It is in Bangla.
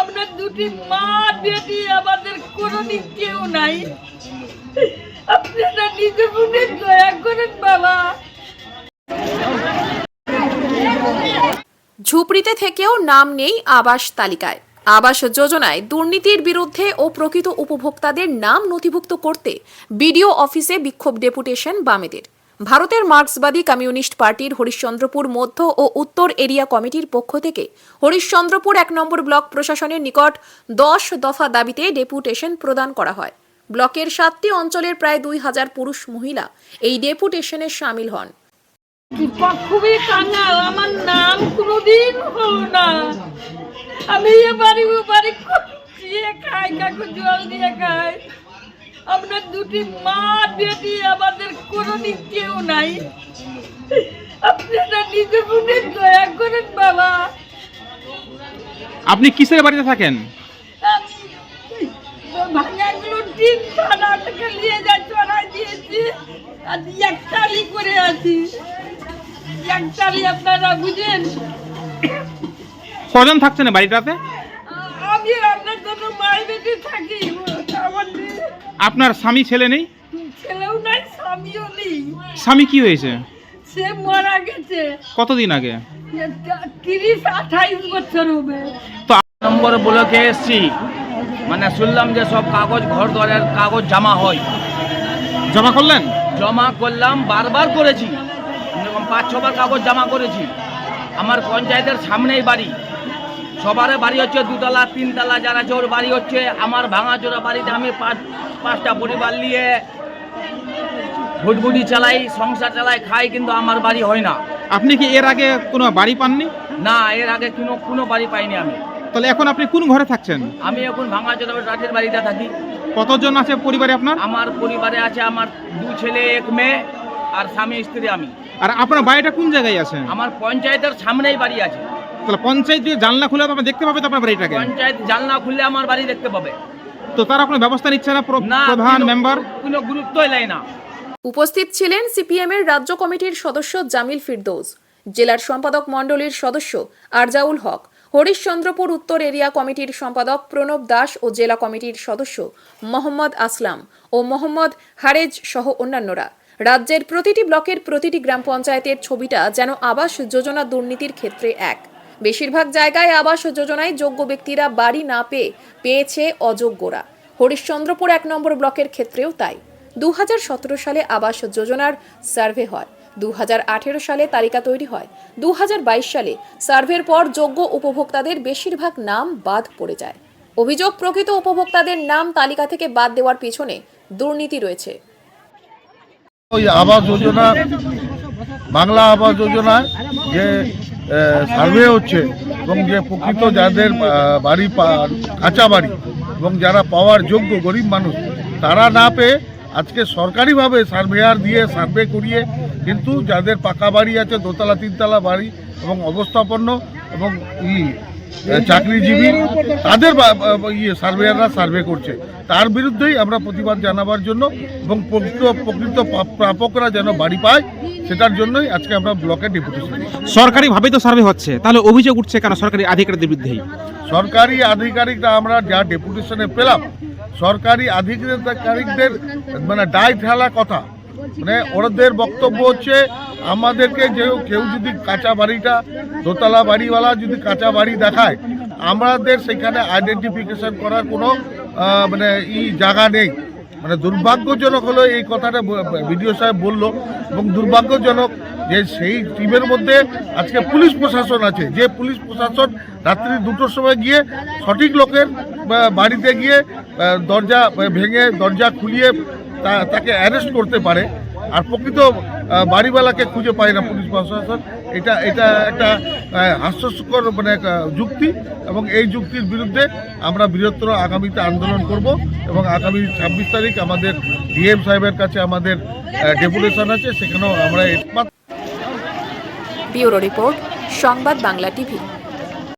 আমরা দুটি মা বেটি আমাদের কেউ নাই। আপনারা মনে দয়া করেন, বাবা। ঝুপড়িতে থেকেও নাম নেই আবাস তালিকায়। আবাস যোজনায় দুর্নীতির বিরুদ্ধে ও প্রকৃত উপভোক্তাদের নাম নথিভুক্ত করতে বিডিও অফিসে বিক্ষোভ ডেপুটেশন বামেদের। ভারতের মার্ক্সবাদী কমিউনিস্ট পার্টির হরিশ্চন্দ্রপুর মধ্য ও উত্তর এরিয়া কমিটির পক্ষ থেকে হরিশ্চন্দ্রপুর এক নম্বর ব্লক প্রশাসনের নিকট দশ দফা দাবিতে ডেপুটেশন প্রদান করা হয়। ব্লকের সাতটি অঞ্চলের প্রায় দুই হাজার পুরুষ মহিলা এই ডেপুটেশনে সামিল হন। খুবই কাঙাল আমার নাম কোনোদিন হলো না। আমি এ বাড়ি ও বাড়ি খাই, কাকু জল দিয়ে খাই। আমরা দুটি মা বেটি আমাদের কোনোদিন কেউ নাই। আপনারা নিজে মনে দয়া করেন বাবা। আপনি কিসের বাড়িতে থাকেন? ভাঙাগুলো টিন থানা থেকে নিয়ে যা চড়াই দিয়েছি। একটালি করে আছি। একটালি আপনারা বুঝেন? কজন থাকছেন বাড়িটাতে? আমি আপনার জন্য মায়ের বেঁচে থাকি। আপনার স্বামী ছেলে নেই? ছেলেও নাই স্বামীও নেই। স্বামী কি হয়েছে? সে মারা গেছে। কতদিন আগে? তিরিশ আঠাইশ বছর হবে। তো নম্বর ব্লকে এসছি। মানে শুনলাম যে সব কাগজ ঘর দরের কাগজ জমা হয়। জমা করলেন? জমা করলাম বারবার করেছি। এরকম পাঁচ ছবার কাগজ জমা করেছি। আমার পঞ্চায়েতের সামনেই বাড়ি। সবার বাড়ি হচ্ছে দুতলা তিনতলা যারা জোর বাড়ি হচ্ছে আমার ভাঙাচোরা বাড়িতে আমি পাঁচ পাঁচটা পরিবার নিয়ে ভুটভুটি চালাই সংসার চালাই খাই কিন্তু আমার বাড়ি হয় না। আপনি কি এর আগে কোনো বাড়ি পাননি? না এর আগে কোনো কোনো বাড়ি পাইনি আমি। তাহলে এখন আপনি কোন ঘরে থাকছেন? আমি এখন ভাঙাচোরা রাঠের বাড়িতে থাকি। কতজন আছে পরিবারে আপনার? আমার পরিবারে আছে আমার দু ছেলে এক মেয়ে আর স্বামী স্ত্রী আমি। আর আপনার বাড়িটা কোন জায়গায় আছে? আমার পঞ্চায়েতের সামনেই বাড়ি আছে। তাহলে পঞ্চায়েত যদি জানলা খুলে দেখতে পাবে তো আপনার বাড়িটাকে? পঞ্চায়েত জানলা খুললে আমার বাড়ি দেখতে পাবে। তো তারা কোনো ব্যবস্থা নিচ্ছে না প্রধান মেম্বার কোনো গুরুত্বই নেয় না। উপস্থিত ছিলেন সিপিএমের রাজ্য কমিটির সদস্য জামিল ফিরদৌস জেলার সম্পাদক মণ্ডলীর সদস্য আরজাউল হক হরিশ্চন্দ্রপুর উত্তর এরিয়া কমিটির সম্পাদক প্রণব দাস ও জেলা কমিটির সদস্য মোহাম্মদ আসলাম ও মোহাম্মদ হারেজ সহ অন্যান্যরা। রাজ্যের প্রতিটি ব্লকের প্রতিটি গ্রাম পঞ্চায়েতের ছবিটা যেন আবাস যোজনা দুর্নীতির ক্ষেত্রে এক। বেশিরভাগ জায়গায় আবাস যোজনায় যোগ্য ব্যক্তিরা বাড়ি না পেয়ে পেয়েছে অযোগ্যরা। হরিশ্চন্দ্রপুর এক নম্বর ব্লকের ক্ষেত্রেও তাই। দুহাজার সতেরো সালে আবাস যোজনার সার্ভে হয়। দু সালে তালিকা তৈরি হয়। দু সালে সার্ভের পর যোগ্য উপভোক্তাদের বেশিরভাগ নাম বাদ পড়ে যায়। অভিযোগ, প্রকৃত উপভোক্তাদের নাম তালিকা থেকে বাদ দেওয়ার পিছনে দুর্নীতি রয়েছে। ওই আবাস যোজনা, বাংলা আবাস যোজনায় যে সার্ভে হচ্ছে এবং যে প্রকৃত যাদের বাড়ি কাঁচা বাড়ি এবং যারা পাওয়ার যোগ্য গরিব মানুষ, তারা না পেয়ে আজকে সরকারিভাবে সার্ভেয়ার দিয়ে সার্ভে করিয়ে কিন্তু যাদের পাকা বাড়ি আছে, দোতলা, তিনতলা বাড়ি এবং অবস্থাপন্ন এবং ই চাকরিজীবী তাদের ইয়ে সার্ভেয়াররা সার্ভে করছে। তার বিরুদ্ধেই আমরা প্রতিবাদ জানাবার জন্য এবং প্রকৃত প্রকৃত প্রাপকরা যেন বাড়ি পায় সেটার জন্যই আজকে আমরা ব্লকে ডেপুটেশন সরকারি ভাবে তো সার্ভে হচ্ছে তাহলে অভিযোগ উঠছে কেন সরকারি আধিকারিকদের বিরুদ্ধেই? সরকারি আধিকারিকরা আমরা যা ডেপুটেশনে পেলাম সরকারি আধিকারিকদের মানে দায় ঠেলা কথা মানে ওদের বক্তব্য হচ্ছে, আমাদেরকে যে কেউ যদি কাঁচা বাড়িটা, দোতলা বাড়িওয়ালা যদি কাঁচা বাড়ি দেখায়, আমাদের সেখানে আইডেন্টিফিকেশন করার কোনো মানে ই জায়গা নেই। মানে দুর্ভাগ্যজনক হলো এই কথাটা বিডিও সাহেব বলল, এবং দুর্ভাগ্যজনক যে সেই টিমের মধ্যে আজকে পুলিশ প্রশাসন আছে। যে পুলিশ প্রশাসন রাত্রি দুটোর সময় গিয়ে সঠিক লোকের বাড়িতে গিয়ে দরজা, ভেঙে দরজা খুলিয়ে তাকে অ্যারেস্ট করতে পারে। আর প্রকৃত বাড়িওয়ালাকে খুঁজে পায় না পুলিশ প্রশাসন। এটা এটা একটা আহ, হাস্যস্কর মানে যুক্তি এবং এই যুক্তির বিরুদ্ধে আমরা বৃহত্তর আগামীতে আন্দোলন করব এবং আগামী ছাব্বিশ তারিখ আমাদের ডিএম সাহেবের কাছে আমাদের ডেপুটেশন আছে সেখানেও আমরা একমাত্র ব্যুরো রিপোর্ট সংবাদ বাংলা টিভি।